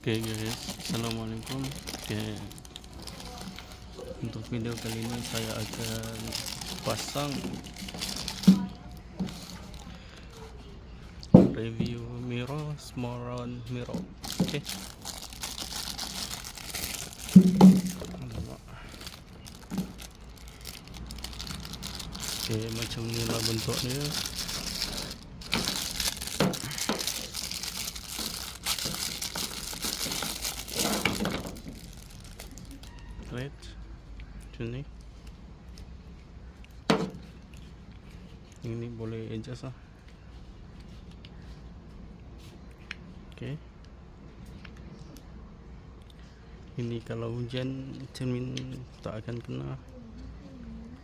Oke guys, assalamualaikum. Oke, untuk video kali ini saya akan pasang review mirror small round mirror. Oke. Oke, macam inilah bentuknya. Right, sini. Ini boleh adjust lah. Oke. Ini kalau hujan cermin tak akan kena.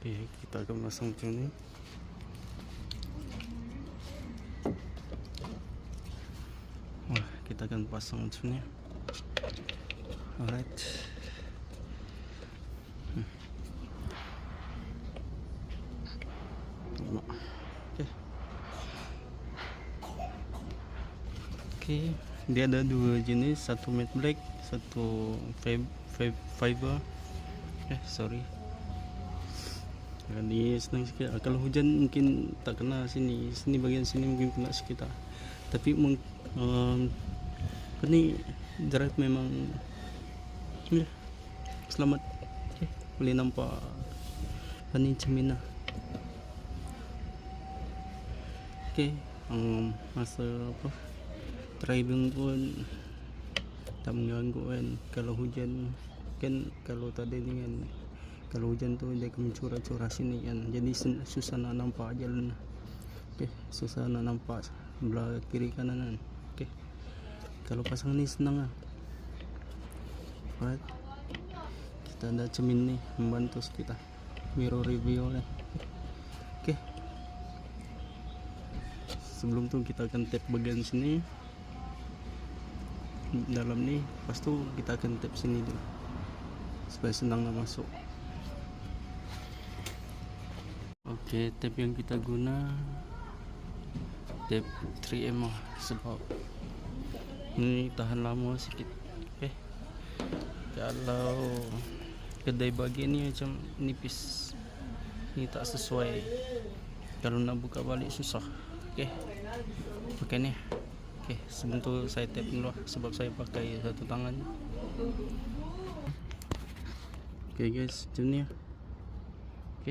Oke, kita akan pasang macam. Wah, kita akan pasang macam. Alright. Tengok. Okey. Okey, dia ada dua jenis, satu matte black, satu fib, fib, fiber. Eh, sorry. Ni senang sikit. Ah, Kalau hujan mungkin tak kena sini. Sini bagian sini mungkin kena sikit lah. Tapi um, apa ni drive memang ya, selamat. Okay, boleh nampak apa ni cermin lah. Okay, um, masa apa driving pun tak mengganggu kan kalau hujan kan kalau tadi kan kalau hujan tu dia akan mencurah-curah sini kan jadi susah nak nampak jalan okay, susah nak nampak belah kiri kanan kan okay. kalau pasang ni senang lah Alright. kita ada cermin ni membantu kita mirror review okay. sebelum tu kita akan tap bagian sini dalam ni lepas tu kita akan tap sini dulu supaya senang nak masuk. Ok tap yang kita guna. Tap 3M lah sebab ni tahan lama sikit. Ok kalau kedai bagian ni macam nipis. Ni tak sesuai. Kalau nak buka balik susah. Ok pakai ni ok sebelum tu saya tap dulu sebab saya pakai satu tangan. Ok guys macam ni lah. Ok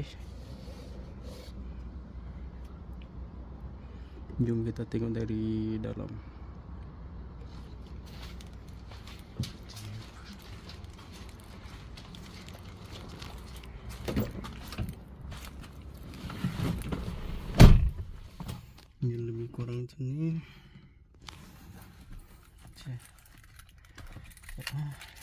jom kita tengok dari dalam. Ini lebih kurang macam 对，嗯。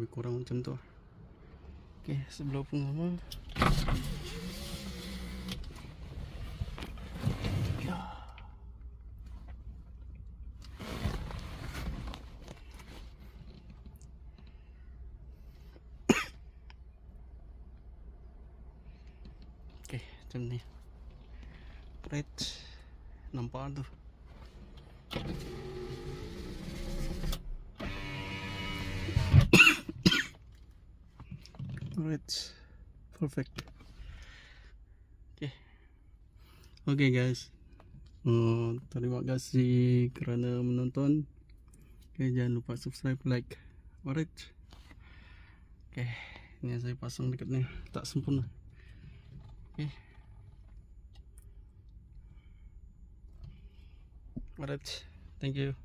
Lebih kurang macam tu. Okey, sebelah pengamal. Ya. Okey, macam ni. Right. Nampak tu. Alright, perfect. Okay, okay guys. Uh, terima kasih kerana menonton. Okay, jangan lupa subscribe, like. Alright. Okay, ini saya pasang dekat ni. Tak sempurna. Okay. Alright, thank you.